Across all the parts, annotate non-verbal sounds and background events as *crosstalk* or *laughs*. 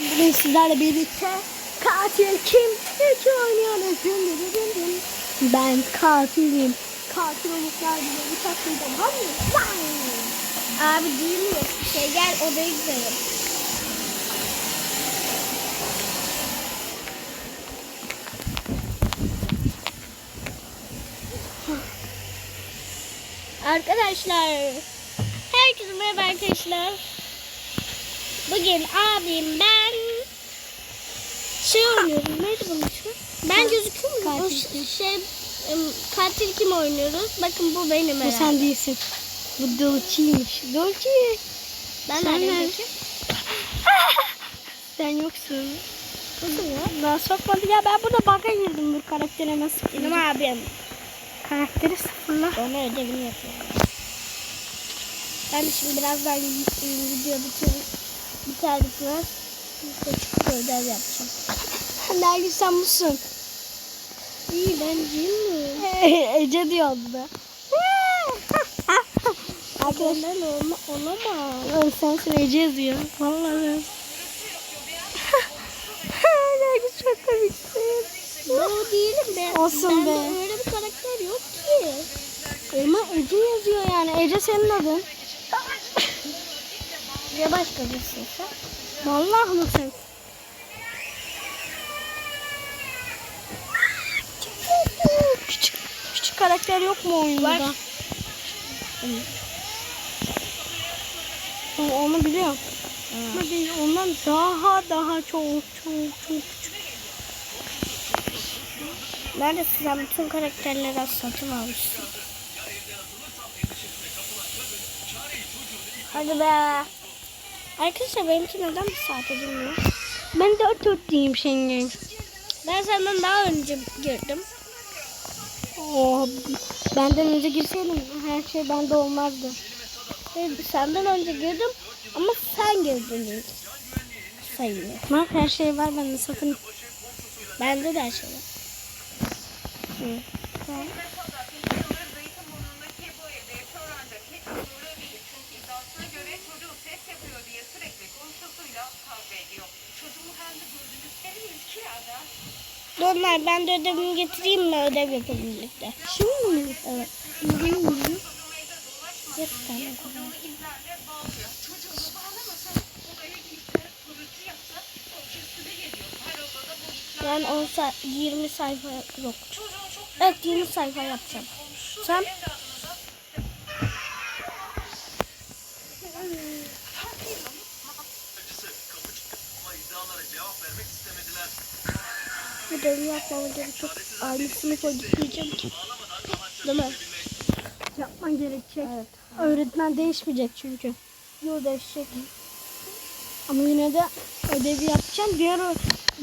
Bugün sizlerle birlikte katil kim? Hiç oynuyoruz. Dın dın dın dın. Ben katilim. Katil oluklar bile bıçaklayacağım. Hadi. Vay! Abi mi? Şey gel odaya gidelim. Arkadaşlar. Herkese merhaba arkadaşlar. Bugün abim ben şey oynuyorum. Neydi bunun ismi? Ben gözüküyor muyum? Katil. şey em, katil kim oynuyoruz? Bakın bu benim Bu herhalde. sen değilsin. Bu Dolçi'ymiş. Dolçi. Ben sen neredeyim nerede? peki? *laughs* Sen yoksun. Nasıl ya? Daha sokmadı ya ben burada bug'a girdim bu karaktere nasıl Benim girdim? abim. Karakteri sıfırla. Ona ödevini yapıyorum. Ben şimdi birazdan video bitir, biter bitmez küçük ödev yapacağım. Nergis sen musun? İyi ben değil mi? Ece diyordu da. Arkadaşlar olma, olamaz. Oğlum sensin Ece yazıyor. Vallahi. Nergis çok komiksin. Ben o değilim be. Olsun Bende be. öyle bir karakter yok ki. Ama Ece yazıyor yani. Ece senin adın. Ya başka birisi sen? Vallahi mı sen? Küçük, küçük karakter yok mu oyunda? Var. Onu, biliyorum. Ama değil, ondan daha daha çok çok çok küçük. Neredesin sen bütün karakterleri az satın almışsın. Hadi be. Arkadaşlar benimki neden bir saate girmiyor? Ben dört diyeyim Schengen. Ben senden daha önce girdim. Oh, benden önce girseydim her şey bende olmazdı. Senden önce girdim ama sen girdin. Sayılır. Bak her şey var bende sakın. Bende de her şey var. Hı. Tamam. Donlar ben de ödevimi getireyim mi ödev yapalım birlikte. Şimdi mi? Evet. Nereye vuruyor? Bir tane kadar. İzlerle bağlıyor. Çocuğunu bağlamasa odaya girse, pırıltı yapsa komşusuna geliyor. Her odada bu ipler. Yani 10 sa- 20 sayfa yok. Evet 20 sayfa yapacağım. Sen? Ödevi yapmama gerek yok. Aynı sınıfa gitmeyeceğim ki. Değil mi? Yapman gerekecek. Evet. Öğretmen değişmeyecek çünkü. Yol değişecek. Ama yine de ödevi yapacağım. Diğer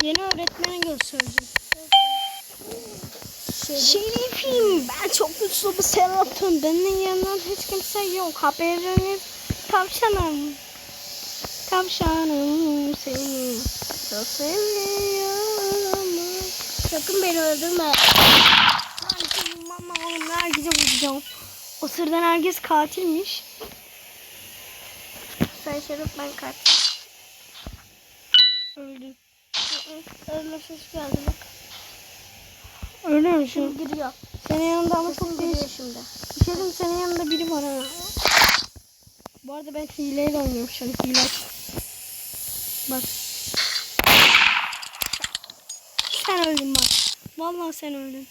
yeni öğretmene göstereceğim. Şerifim ben çok güçlü bir Serap'ım. Benim yanımdan hiç kimse yok. Haberiniz tavşanım. Tavşanım seni çok seviyorum. Sakın beni öldürme. Mama oğlum herkese vuracağım. O sırdan herkes katilmiş. Sen Şerif ben kaç. Öldü. Ölme ses geldi bak. Öyle mi? Şimdi giriyor. Senin yanında ama çok değişik. giriyor şimdi. Bir şey diyeyim, senin yanında biri var ha. Bu arada ben hileyle oynuyorum şu an. Hile. Bak. Sen öldün bak. Vallahi sen öldün.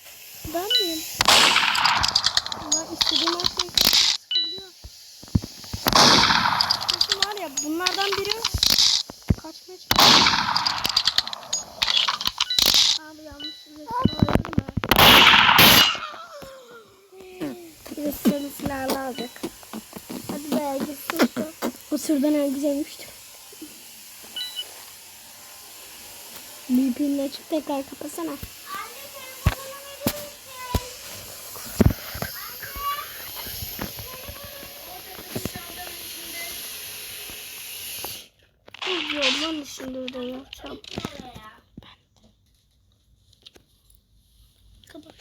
Ben miyim? Ben istediğim her şeyi sıkabiliyor. Kesin var ya bunlardan biri kaçmaya çalışıyor. Abi yanlış silahını öldürme. Birisi senin silahını alacak. Hadi be gitsin. O sırdan herkes ölmüştü. BP'nin açıp tekrar kapatsana. Yorman dışında ödev yapacağım.